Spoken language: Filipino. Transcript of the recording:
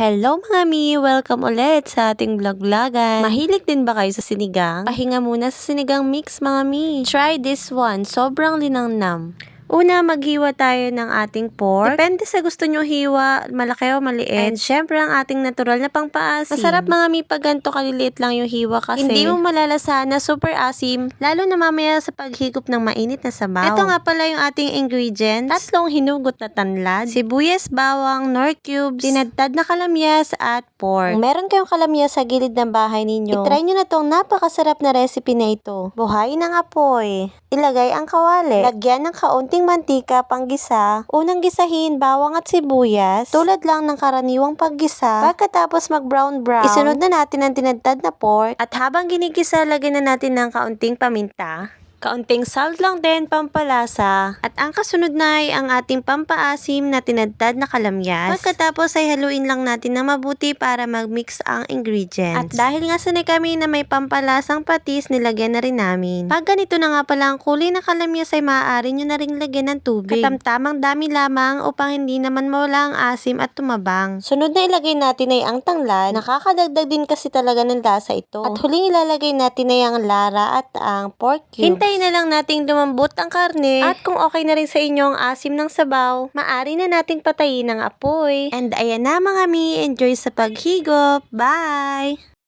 Hello mga mi! Welcome ulit sa ating vlog-vlogan. Mahilig din ba kayo sa sinigang? Pahinga muna sa sinigang mix mga mi. Try this one. Sobrang linangnam. Una, maghiwa tayo ng ating pork. Depende sa gusto nyo hiwa, malaki o maliit. And syempre, ang ating natural na pangpaasim. Masarap mga mi pag ganito kaliliit lang yung hiwa kasi hindi mo malalasahan na super asim, lalo na mamaya sa paghigop ng mainit na sabaw. Ito nga pala yung ating ingredients. Tatlong hinugot na tanlad, sibuyas, bawang, nor cubes, tinadtad na kalamyas, at pork. Kung meron kayong kalamyas sa gilid ng bahay ninyo, itry nyo na tong napakasarap na recipe na ito. Buhayin ng apoy. Ilagay ang kawali. Lagyan ng kaunting mantika panggisa. Unang gisahin bawang at sibuyas. Tulad lang ng karaniwang paggisa. Pagkatapos mag-brown brown, isunod na natin ang tinadtad na pork. At habang ginigisa, lagyan na natin ng kaunting paminta. Kaunting salt lang din, pampalasa. At ang kasunod na ay ang ating pampaasim na tinadtad na kalamyas. Pagkatapos ay haluin lang natin na mabuti para mag-mix ang ingredients. At dahil nga sanay kami na may pampalasang patis, nilagyan na rin namin. Pag ganito na nga pala ang kulay ng kalamyas ay maaari nyo na rin lagyan ng tubig. Katamtamang dami lamang upang hindi naman mawala ang asim at tumabang. Sunod na ilagay natin ay ang tanglad. Nakakadagdag din kasi talaga ng lasa ito. At huling ilalagay natin ay ang lara at ang pork cubes. Hintayin na lang nating lumambot ang karne. At kung okay na rin sa inyo ang asim ng sabaw, maari na nating patayin ang apoy. And ayan na mga mi, enjoy sa paghigop. Bye!